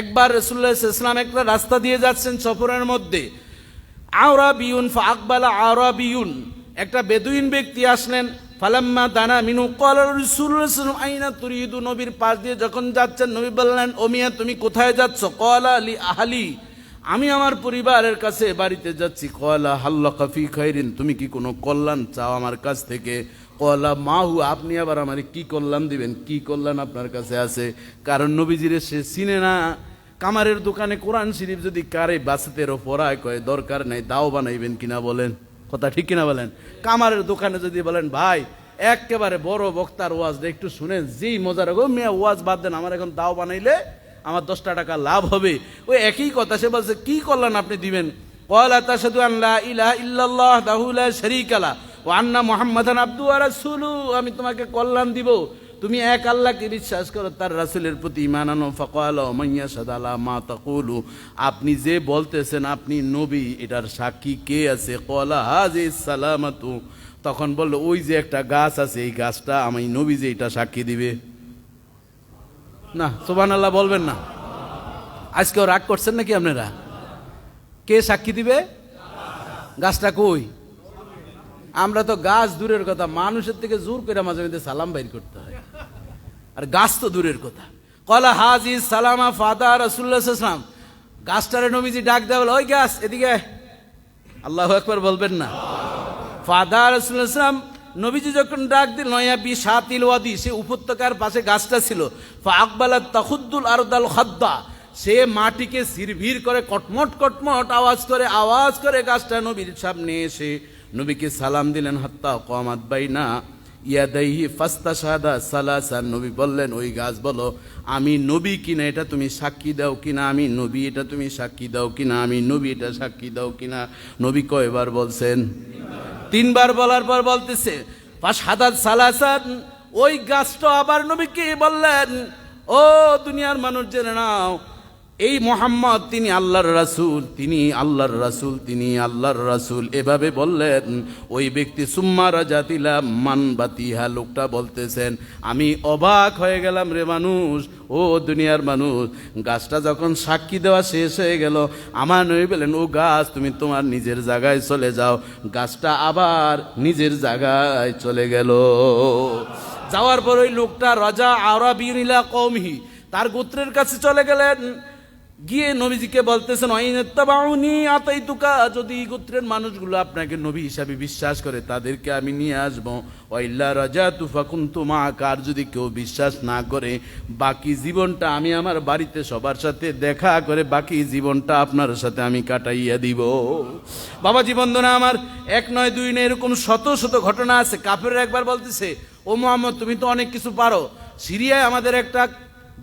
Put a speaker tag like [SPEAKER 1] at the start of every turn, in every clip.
[SPEAKER 1] একবার রসুল্লাহ ইসলাম একটা রাস্তা দিয়ে যাচ্ছেন সফরের মধ্যে। আওরা বিউন আকবালা আওরা বিউন একটা বেদুইন ব্যক্তি আসলেন, ফালাম্মা দানা মিনু কলার আইনা তুরিদু নবীর পাশ দিয়ে যখন যাচ্ছেন, নবী বললেন ওমিয়া তুমি কোথায় যাচ্ছ? কলা আলী আহালি, আমি আমার পরিবারের কাছে বাড়িতে যাচ্ছি। কলা হাল্লা কফি খৈরিন তুমি কি কোনো কল্যাণ চাও আমার কাছ থেকে? কলা মাহু, আপনি আবার আমার কি কল্যাণ দিবেন? কি কল্যাণ আপনার কাছে আছে? কারণ নবীজিরে সে চিনে না। কামারের দোকানে কোরআন শরীফ যদি কারে বাসতেরও পড়ায় কয়, দরকার নেই, দাও বানাইবেন কিনা বলেন? কথা ঠিক কিনা বলেন? কামারের দোকানে যদি বলেন, ভাই একেবারে বড় বক্তার ওয়াজ একটু শুনেন যেই মজা রাখো মেয়া, ওয়াজ বাদ দেন, আমার এখন দাও বানাইলে আমার দশটা টাকা লাভ হবে। ওই একই কথা, সে বলছে, কি কল্যাণ আপনি দিবেন? কলা তাসাদু আল্লাহ ইলাহা ইল্লাল্লাহ দাহুলা শরীকালা ও আন্না মোহাম্মদান আব্দু আর রাসূলু, আমি তোমাকে কল্যাণ দিব। তুমি এক আল্লাহকে বিশ্বাস করো, তার রাসূলের প্রতি ইমান আনো। ফাকাল মাইয়া সাদালা মা তাকুলু। আপনি যে বলতেছেন, আপনি নবী, এটার সাক্ষী কে আছে? কলা হাজি সালামাতু। তখন বলল, ওই যে একটা গাছ আছে, এই গাছটা আমি নবী যে এটা সাক্ষী দিবে? না সোবান আল্লাহ বলবেন না। আজকেও রাগ করছেন নাকি আপনারা? কে সাক্ষী দিবে? গাছটা কই? আমরা তো গাছ দূরের কথা, মানুষের থেকে জোর করে মাঝে মধ্যে সালাম বাইর করতে হয়। আর গাছ তো দূরের কথা। কলা হাজি সালামা ফাদা রসুল্লাহাম গাছটারে নবীজি ডাক দেওয়া ওই গাছ, এদিকে আল্লাহ একবার বলবেন না। ফাদা রসুল্লাহাম নবীজি যখন ডাক দিল, নয়া বি সাতিল ওয়াদি সে উপত্যকার পাশে গাছটা ছিল। ফা আকবালা তহুদ্দুল আরদাল খাদ্দা। সে মাটিকে সিরভির করে কটমট কটমট আওয়াজ করে আওয়াজ করে গাছটা নবীর সামনে এসে নবীকে সালাম দিলেন, হাত্তা কমাত বাইনা ইয়াদাইহি ফাস্তা সাদা সালাসান নবী বললেন, ওই গাছ বলো, আমি নবী কিনা এটা তুমি সাক্ষী দাও কিনা? আমি নবী এটা তুমি সাক্ষী দাও কিনা? আমি নবী এটা সাক্ষী দাও কিনা? নবী কয়বার বলছেন? তিনবার বলার পর বলতেছে পাশ হাদাত সালাসান ওই গাছটা আবার নবীকে বললেন, ও দুনিয়ার মানুষ জেনে নাও এই মোহাম্মদ তিনি আল্লাহর রাসূল, তিনি আল্লাহর রাসূল, তিনি আল্লাহর রাসূল। এভাবে বললেন, ওই ব্যক্তি, সুম্মা রাজাতিলা মানবাতিহা লোকটা বলতেছেন, আমি অবাক হয়ে গেলাম রে মানুষ, ও দুনিয়ার মানুষ। গাছটা যখন সাক্ষী দেওয়া শেষ হয়ে গেল, আমার নই বলেন ও গাছ, তুমি তোমার নিজের জায়গায় চলে যাও। গাছটা আবার নিজের জায়গায় চলে গেল। যাওয়ার পর ওই লোকটা, রাজা আরবিলা কৌমহি তার গোত্রের কাছে চলে গেলেন। গিয়ে নবীজিকে বলতেছেন অইনেত্তাবাউনি আতাই তুকা যদি গোত্রের মানুষগুলো আপনাকে নবী হিসাবে বিশ্বাস করে, তাদেরকে আমি নিয়ে আসব। ওয়াইল্লা রাজা তুফাকুন তোমা কার যদি কেউ বিশ্বাস না করে, বাকি জীবনটা আমি আমার বাড়িতে সবার সাথে দেখা করে, বাকি জীবনটা আপনার সাথে আমি কাটাইয়া দিব। বাবাজি বন্ধনা আমার এক নয় দুই নয় এরকম শত শত ঘটনা আছে। কাফের একবার বলতেছে, ও মোহাম্মদ, তুমি তো অনেক কিছু পারো। সিরিয়ায় আমাদের একটা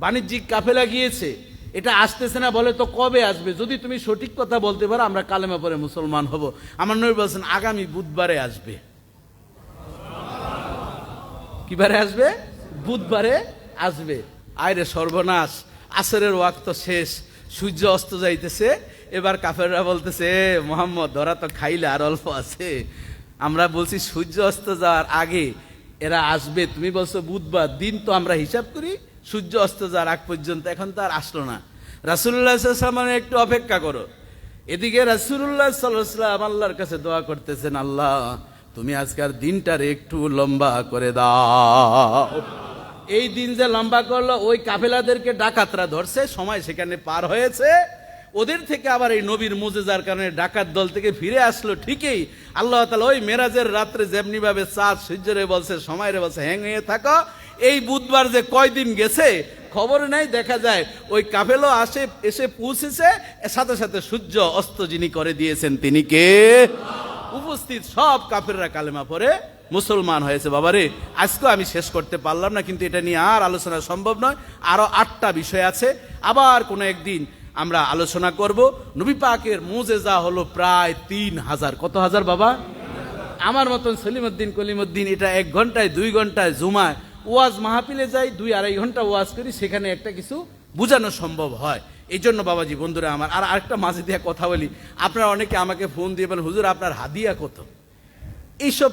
[SPEAKER 1] বাণিজ্যিক কাফেলা গিয়েছে। এটা আসতেছে না বলে তো কবে আসবে? যদি তুমি সঠিক কথা বলতে পারো আমরা কালেমা পরে মুসলমান হব। আমার নবী বলছেন আগামী বুধবারে আসবে। কিবারে আসবে? বুধবারে আসবে। আয়রে সর্বনাশ আসরের ওয়াক্ত শেষ সূর্য অস্ত যাইতেছে। এবার কাফেররা বলতেছে "এ, মোহাম্মদ ধরা তো খাইলে আর অল্প আছে। আমরা বলছি সূর্য অস্ত যাওয়ার আগে এরা আসবে। তুমি বলছো বুধবার দিন তো আমরা হিসাব করি সূর্য অস্ত যাওয়ার আগ পর্যন্ত, এখন তো আর আসলো না। রাসুল্লাহ সাল্লামের একটু অপেক্ষা করো। এদিকে রাসুল্লাহ সাল্লাম আল্লাহর কাছে দোয়া করতেছেন, আল্লাহ, তুমি আজকের দিনটার একটু লম্বা করে দাও। এই দিন যে লম্বা করল, ওই কাফেলাদেরকে ডাকাতরা ধরছে, সময় সেখানে পার হয়েছে। ওদের থেকে আবার এই নবীর মুজেজার কারণে ডাকাত দল থেকে ফিরে আসলো ঠিকই। আল্লাহ তালা ওই মেরাজের রাত্রে যেমনি ভাবে চাঁদ সূর্যরে বলছে সময় রে বলছে, হ্যাং হয়ে থাকো। এই বুধবার যে কয়দিন গেছে, খবর নাই, দেখা যায় ওই কাফেলো আসে, এসে পৌঁছেছে, সাথে সাথে সূর্য অস্ত যিনি করে দিয়েছেন, তিনি কে? উপস্থিত সব কাফেররা কালেমা পরে মুসলমান হয়েছে, বাবারে আজকে আমি শেষ করতে পারলাম না, কিন্তু এটা নিয়ে আর আলোচনা সম্ভব নয়, আরও আটটা বিষয় আছে, আবার কোনো একদিন আমরা আলোচনা করব। নবী পাকের মুজেজা হলো প্রায় তিন হাজার। কত হাজার, বাবা? আমার মতন সলিমুদ্দিন, কলিমুদ্দিন, এটা এক ঘন্টায়, দুই ঘন্টায় জুমায়। ওয়াজ মাহফিলে যাই, দুই আড়াই ঘণ্টা ওয়াজ করি, সেখানে একটা কিছু বোঝানো সম্ভব হয়। এই জন্য বাবাজি, বন্ধুরা আমার, আর আরেকটা মাঝে দিয়ে কথা বলি। আপনারা অনেকে আমাকে ফোন দিয়ে বলেন, হুজুর, আপনার হাদিয়া কত? এইসব